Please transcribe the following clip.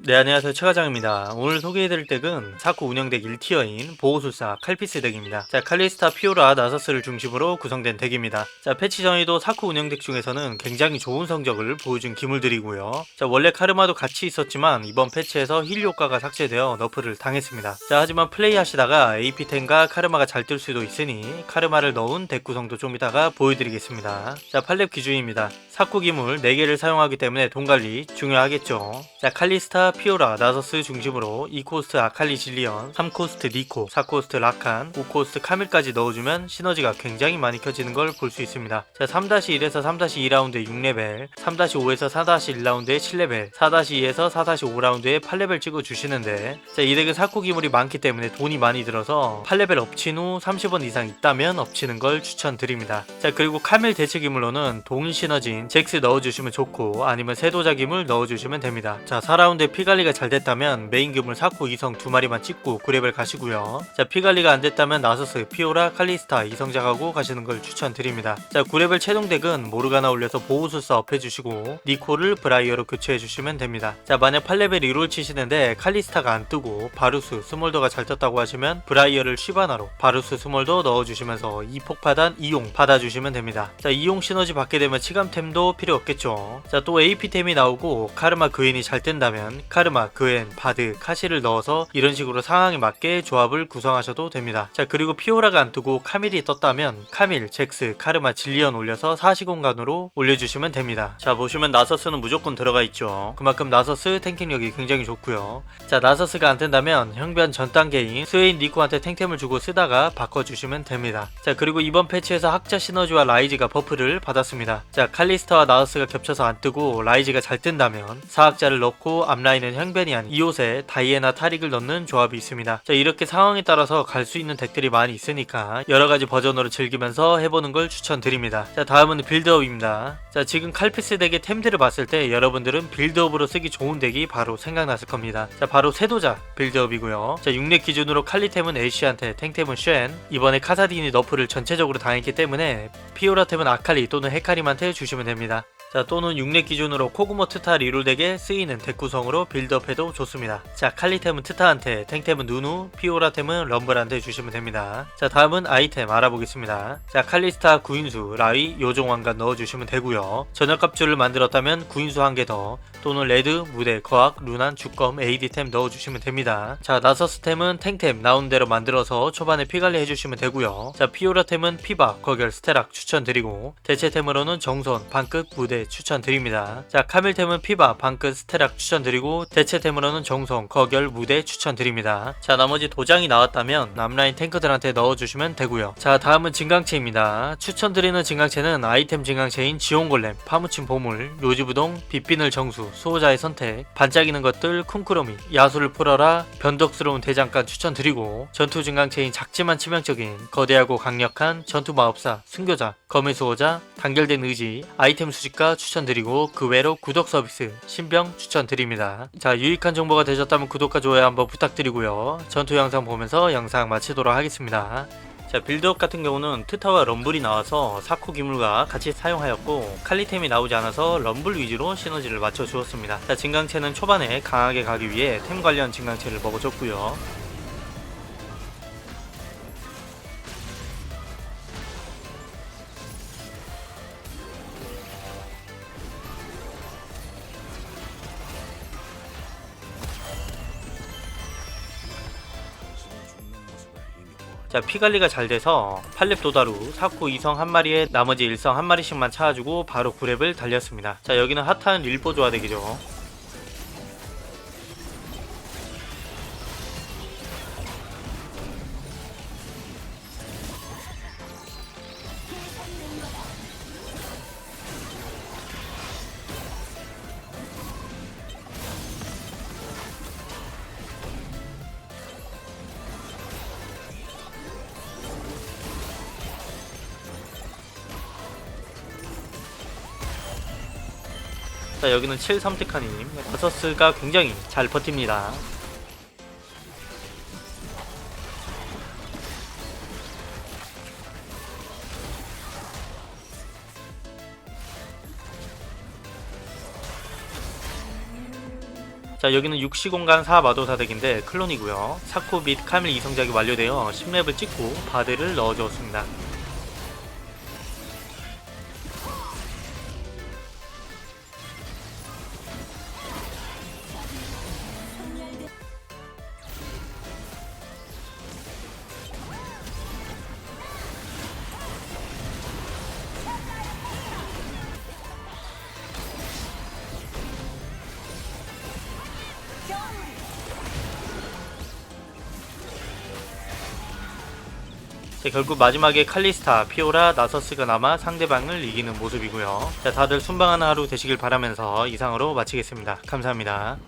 네 안녕하세요. 최과장입니다. 오늘 소개해드릴 덱은 사쿠 운영덱 1티어인 보호술사 칼피스 덱입니다. 자 칼리스타 피오라 나서스를 중심으로 구성된 덱입니다. 자 패치 전에도 사쿠 운영덱 중에서는 굉장히 좋은 성적을 보여준 기물들이고요. 자 원래 카르마도 같이 있었지만 이번 패치에서 힐 효과가 삭제되어 너프를 당했습니다. 자 하지만 플레이하시다가 AP10과 카르마가 잘 뜰 수도 있으니 카르마를 넣은 덱 구성도 좀 이따가 보여드리겠습니다. 자 팔렙 기준입니다 사쿠 기물 4개를 사용하기 때문에 돈 관리 중요하겠죠 자 칼리스타 피오라, 나서스 중심으로 2코스트 아칼리 질리언, 3코스트 니코, 4코스트 라칸, 5코스트 카밀까지 넣어주면 시너지가 굉장히 많이 켜지는 걸 볼 수 있습니다. 자, 3-1에서 3-2라운드에 6레벨, 3-5에서 4-1라운드에 7레벨, 4-2에서 4-5라운드에 8레벨 찍어주시는데 자, 이 덱은 사코 기물이 많기 때문에 돈이 많이 들어서 8레벨 엎친 후 30원 이상 있다면 엎치는 걸 추천드립니다. 자, 그리고 카밀 대체 기물로는 동일 시너지인 잭스 넣어주시면 좋고 아니면 세도자 기물 넣어주시면 됩니다. 자, 4라운드에 피 관리가 잘 됐다면 메인 금을 사쿠 이성 두 마리만 찍고 9레벨 가시고요. 자, 피 관리가 안 됐다면 나서스, 피오라, 칼리스타 이성작하고 가시는 걸 추천드립니다. 자, 9레벨 최종 덱은 모르가나 올려서 보호술사 업해주시고 니코를 브라이어로 교체해주시면 됩니다. 자, 만약 8레벨 1롤 치시는데 칼리스타가 안 뜨고 바루스, 스몰더가 잘 떴다고 하시면 브라이어를 쉬바나로 바루스, 스몰더 넣어주시면서 이 폭파단 이용 받아주시면 됩니다. 자, 이용 시너지 받게 되면 치감템도 필요 없겠죠. 자, 또 AP템이 나오고 카르마 그인이 잘 뜬다면 카르마, 그엔, 바드, 카시를 넣어서 이런 식으로 상황에 맞게 조합을 구성하셔도 됩니다. 자 그리고 피오라가 안 뜨고 카밀이 떴다면 카밀, 잭스, 카르마, 질리언 올려서 사시공간으로 올려주시면 됩니다. 자 보시면 나서스는 무조건 들어가 있죠. 그만큼 나서스 탱킹력이 굉장히 좋고요. 자 나서스가 안 뜬다면 형변 전 단계인 스웨인 니코한테 탱템을 주고 쓰다가 바꿔주시면 됩니다. 자 그리고 이번 패치에서 학자 시너지와 라이즈가 버프를 받았습니다. 자 칼리스 타와 나서스가 겹쳐서 안 뜨고 라이즈가 잘 뜬다면 사학자를 넣고 앞라인은 형변이 아닌 이옷에 다이애나 타릭을 넣는 조합이 있습니다. 자 이렇게 상황에 따라서 갈 수 있는 덱들이 많이 있으니까 여러가지 버전으로 즐기면서 해보는 걸 추천드립니다. 자 다음은 빌드업입니다. 자 지금 칼피스 덱의 템들을 봤을 때 여러분들은 빌드업으로 쓰기 좋은 덱이 바로 생각났을 겁니다. 자 바로 세도자 빌드업이고요. 자 6렙 기준으로 칼리템은 애쉬한테 탱템은 쉔 이번에 카사딘이 너프를 전체적으로 당했기 때문에 피오라템은 아칼리 또는 헤카림한테 주시면 됩니다. 됩니다. 자 또는 6렙 기준으로 코구모 트타 리롤덱에 쓰이는 덱 구성으로 빌드업해도 좋습니다. 자 칼리템은 트타한테, 탱템은 누누, 피오라템은 럼블한테 주시면 됩니다. 자 다음은 아이템 알아보겠습니다. 자 칼리스타 구인수, 라위, 요정왕관 넣어주시면 되고요. 전역 값줄을 만들었다면 구인수 한 개 더, 또는 레드, 무대, 거학, 루난, 주검, AD템 넣어주시면 됩니다. 자 나서스템은 탱템 나온 대로 만들어서 초반에 피관리 해주시면 되고요. 자 피오라템은 피바, 거결, 스테락 추천드리고 대체템으로는 정선, 반끝, 무대 추천드립니다. 자 카밀템은 피바, 반끝, 스테락 추천드리고 대체템으로는 정성, 거결, 무대 추천드립니다. 자 나머지 도장이 나왔다면 남라인 탱크들한테 넣어주시면 되고요. 자 다음은 진강체입니다. 추천드리는 진강체는 아이템 진강체인 지온골렘, 파묻힌 보물, 요지부동, 빛비늘 정수, 수호자의 선택, 반짝이는 것들, 쿵크로미, 야수를 풀어라, 변덕스러운 대장간 추천드리고 전투 진강체인 작지만 치명적인 거대하고 강력한 전투 마법사, 순교자, 검의 수호자, 단결된 의지, 아이템 수집 가 추천드리고 그 외로 구독 서비스, 신병 추천드립니다. 자 유익한 정보가 되셨다면 구독과 좋아요 한번 부탁드리고요. 전투 영상 보면서 영상 마치도록 하겠습니다. 자 빌드업 같은 경우는 트타와 럼블이 나와서 사코 기물과 같이 사용하였고 칼리템이 나오지 않아서 럼블 위주로 시너지를 맞춰 주었습니다 자 진강체는 초반에 강하게 가기 위해 템 관련 진강체를 먹어줬고요 자 피관리가 잘 돼서 8렙 도다루, 사쿠 2성 한 마리에 나머지 1성 한 마리씩만 차가지고 바로 9렙을 달렸습니다. 자 여기는 핫한 릴보 조화덱이죠. 자 여기는 7 삼티카님. 버서스가 굉장히 잘 버팁니다. 자 여기는 육시공간 4마도사 덱인데 클론이고요. 사코 및 카밀 이성작이 완료되어 10렙을 찍고 바드를 넣어주었습니다 자, 결국 마지막에 칼리스타, 피오라, 나서스가 남아 상대방을 이기는 모습이고요. 자, 다들 순방하는 하루 되시길 바라면서 이상으로 마치겠습니다. 감사합니다.